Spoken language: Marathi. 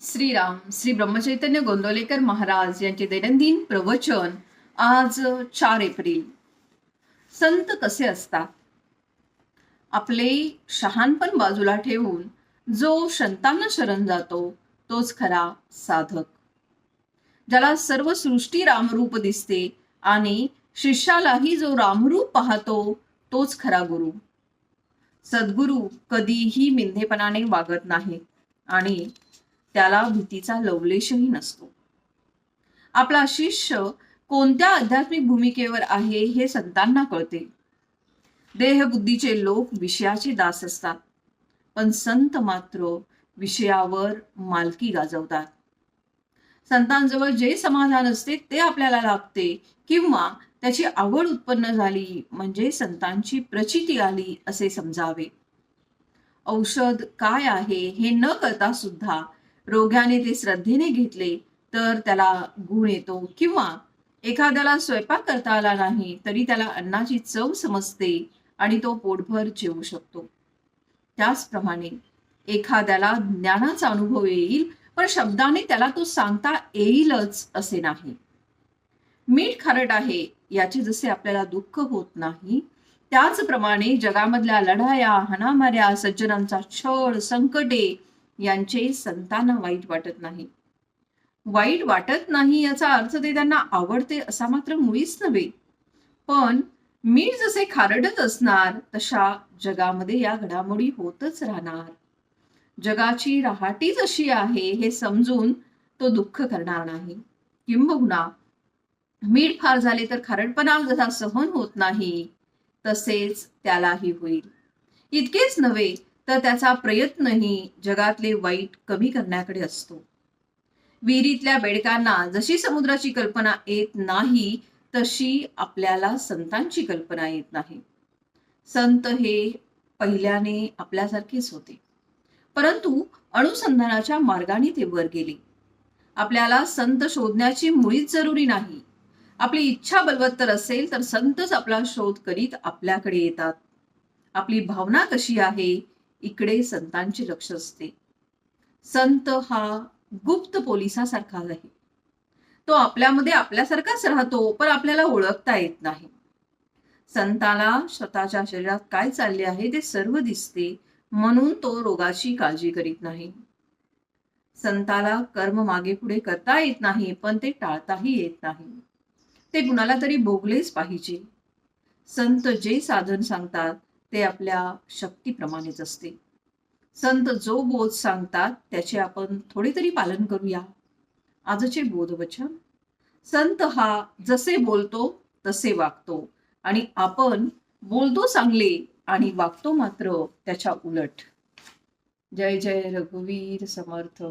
श्रीराम श्री ब्रह्मचैतन्य गोंदवलेकर महाराज यांचे दैनंदिन प्रवचन आज चार एप्रिल. संत कसे असतात? आपले शहाणपण बाजूला ठेवून जो संतांना शरण जातो तोच खरा साधक. ज्याला सर्व सृष्टी रामरूप दिसते आणि शिष्यालाही जो रामरूप पाहतो तोच खरा गुरु. सद्गुरू कधीही मिंधेपणाने वागत नाही आणि त्याला भीतीचा लवलेशही नसतो. आपला शिष्य कोणत्या आध्यात्मिक भूमिकेवर आहे हे संतांना कळते. देहबुद्धीचे लोक विषयाचे दास असतात पण संत मात्र विषयावर मालकी गाजवतात. संतांजवळ जे समाधान असते ते आपल्याला लाभते किंवा त्याची आवड उत्पन्न झाली म्हणजे संतांची प्रचिती आली असे समजावे. औषध काय आहे हे न करता सुद्धा रोग्याने ते श्रद्धेने घेतले तर त्याला गुण येतो. किंवा एखाद्याला स्वयंपाक करता आला नाही तरी त्याला अन्नाची चव समजते आणि तो पोटभर जेवू शकतो. त्याचप्रमाणे एखाद्याला ज्ञानाचा अनुभव येईल पण शब्दाने त्याला तो सांगता येईलच असे नाही. मीठ खारट आहे याचे जसे आपल्याला दुःख होत नाही त्याचप्रमाणे जगामधल्या लढाया हनामाऱ्या सज्जनांचा छळ संकटे यांचे संतांना वाईट वाटत नाही. वाईट वाटत नाही याचा अर्थ ते त्यांना आवडते असा मात्र मुळीच नव्हे. पण मीठ जसे खारडत असणार तशा जगामध्ये या घडामोडी होतच राहणार. जगाची रहाटीच अशी आहे हे समजून तो दुःख करणार नाही. किंबहुना मीठ फार झाले तर खारटपणा जसा सहन होत नाही तसेच त्यालाही होईल. इतकेच नव्हे तर त्याचा प्रयत्नही जगातले वाईट कमी करण्याकडे असतो. विहिरीतल्या बेडकांना जशी समुद्राची कल्पना येत नाही तशी आपल्याला संतांची कल्पना येत नाही. संत हे पहिल्याने आपल्यासारखेच होते. परंतु अनुसंधानाच्या मार्गाने ते वर गेले. आपल्याला संत शोधण्याची मुळीच जरुरी नाही. आपली इच्छा बलवत्तर असेल तर संतच आपला शोध करीत आपल्याकडे येतात. आपली भावना कशी आहे इकडे संतांचे लक्ष असते. संत हा गुप्त पोलिसासारखा आहे तो आपल्यामध्ये आपल्यासारखाच राहतो पण आपल्याला ओळखता येत नाही. संताला स्वतःच्या शरीरात काय चालले आहे ते सर्व दिसते म्हणून तो रोगाची काळजी करीत नाही. संताला कर्म मागे पुढे करता येत नाही पण ते टाळताही येत नाही. ते कुणाला तरी भोगलेच पाहिजे. संत जे साधन सांगतात ते आपल्या शक्तीप्रमाणेच असते. संत जो बोध सांगतात त्याचे आपण थोडे तरी पालन करूया. आजचे बोधवचन. संत हा जसे बोलतो तसे वागतो. आणि आपण बोलतो चांगले आणि वागतो मात्र त्याच्या उलट. जय जय रघुवीर समर्थ.